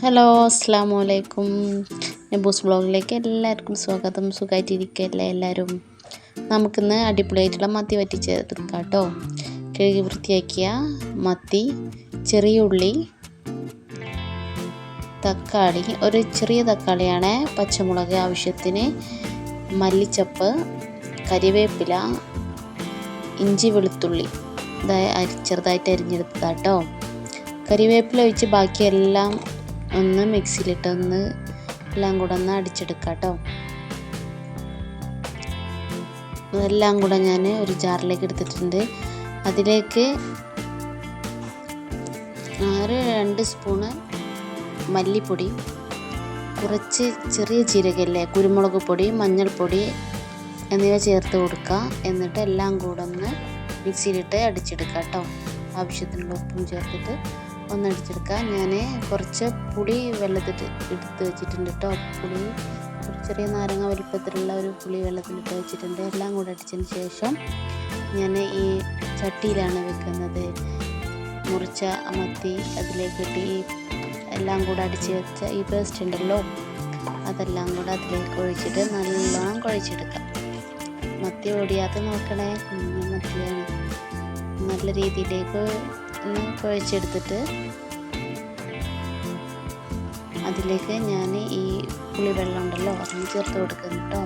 Hello അസ്സാം വലൈക്കും നബൂസ് ബ്ലോഗിലേക്ക് എല്ലാവർക്കും സ്വാഗതം. സുഖമായിട്ടിരിക്കുകയല്ലേ എല്ലാവരും? നമുക്കിന്ന് അടിപൊളിയായിട്ടുള്ള മത്തി പറ്റി എടുക്കാം കേട്ടോ. കഴുകി വൃത്തിയാക്കിയ മത്തി ചെറിയ ഉള്ളി തക്കാളി. ഒരു ചെറിയ തക്കാളിയാണ് പച്ചമുളക് ആവശ്യത്തിന്. മല്ലിച്ചപ്പ് കരിവേപ്പില ഇഞ്ചി വെളുത്തുള്ളി. ചെറുതായിട്ട് അരിഞ്ഞെടുത്തതാട്ടോ കരിവേപ്പില ഒഴിച്ച് ബാക്കിയെല്ലാം ഒന്ന് മിക്സിയിലിട്ട് ഒന്ന് എല്ലാം കൂടെ ഒന്ന് അടിച്ചെടുക്കാം കേട്ടോ അതെല്ലാം കൂടെ ഞാൻ ഒരു ജാറിലേക്ക് എടുത്തിട്ടുണ്ട്. അതിലേക്ക് ആറ് രണ്ട് സ്പൂണ് മല്ലിപ്പൊടി കുറച്ച് ചെറിയ ജീരകല്ലേ കുരുമുളക് പൊടി മഞ്ഞൾപ്പൊടി എന്നിവ ചേർത്ത് കൊടുക്കുക. എന്നിട്ട് എല്ലാം കൂടെ ഒന്ന് മിക്സിയിലിട്ട് അടിച്ചെടുക്കുക കേട്ടോ ആവശ്യത്തിനുള്ള ഉപ്പും ചേർത്തിട്ട് ഒന്ന് അടിച്ചെടുക്കാം ഞാൻ കുറച്ച് പുളി വെള്ളത്തിൽ എടുത്ത് വെച്ചിട്ടുണ്ട് കേട്ടോ പുളി ഒരു ചെറിയ നാരങ്ങ വലിപ്പത്തിലുള്ള ഒരു പുളി വെള്ളത്തിലിട്ട് വെച്ചിട്ടുണ്ട്. എല്ലാം കൂടെ അടിച്ചതിന് ശേഷം ഞാൻ ഈ ചട്ടിയിലാണ് വെക്കുന്നത്. മുറിച്ച മത്തി അതിലേക്ക് ഇട്ട് ഈ എല്ലാം കൂടെ അടിച്ച് വെച്ച ഈ പേസ്റ്റ് ഉണ്ടല്ലോ അതെല്ലാം കൂടെ അതിലേക്ക് ഒഴിച്ചിട്ട് നല്ലോണം കുഴച്ചെടുക്കാം. മത്തി ഓടിയാതെ നോക്കണേ. മത്തിയാണ്. നല്ല രീതിയിലേക്ക് കുഴച്ചെടുത്തിട്ട് അതിലേക്ക് ഞാൻ ഈ പുളി വെള്ളം ഉണ്ടല്ലോ അതും ചേർത്ത് കൊടുക്കുന്നു കേട്ടോ.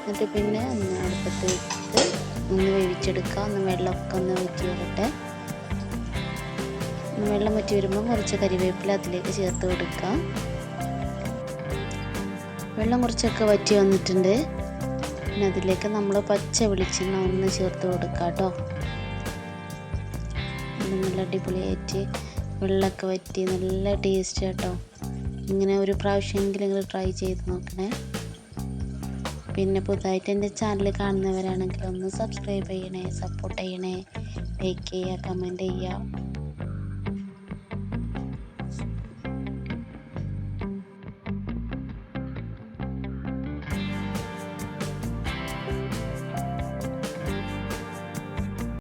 എന്നിട്ട് പിന്നെ ഒന്ന് അടുപ്പത്ത് വെച്ചിട്ട് ഒന്ന് വേവിച്ചെടുക്കുക ഒന്ന് വെള്ളമൊക്കെ ഒന്ന് വെച്ച് വരട്ടെ. വെള്ളം വറ്റി വരുമ്പോൾ കുറച്ച് കരിവേപ്പില അതിലേക്ക് ചേർത്ത് കൊടുക്കുക വെള്ളം കുറച്ചൊക്കെ വറ്റി വന്നിട്ടുണ്ട്. പിന്നെ അതിലേക്ക് നമ്മൾ പച്ച വെളിച്ചെണ്ണ ഒന്ന് ചേർത്ത് കൊടുക്കാം കേട്ടോ. നല്ല അടിപൊളിയായിട്ട് വെള്ളമൊക്കെ വറ്റി നല്ല ടേസ്റ്റ് കേട്ടോ ഇങ്ങനെ ഒരു പ്രാവശ്യമെങ്കിലും നിങ്ങൾ ട്രൈ ചെയ്ത് നോക്കണേ. പിന്നെ പുതുതായിട്ട് എന്റെ ചാനൽ കാണുന്നവരാണെങ്കിൽ ഒന്ന് സബ്സ്ക്രൈബ് ചെയ്യണേ സപ്പോർട്ട് ചെയ്യണേ. ലൈക്ക് ചെയ്യുക കമന്റ് ചെയ്യുക.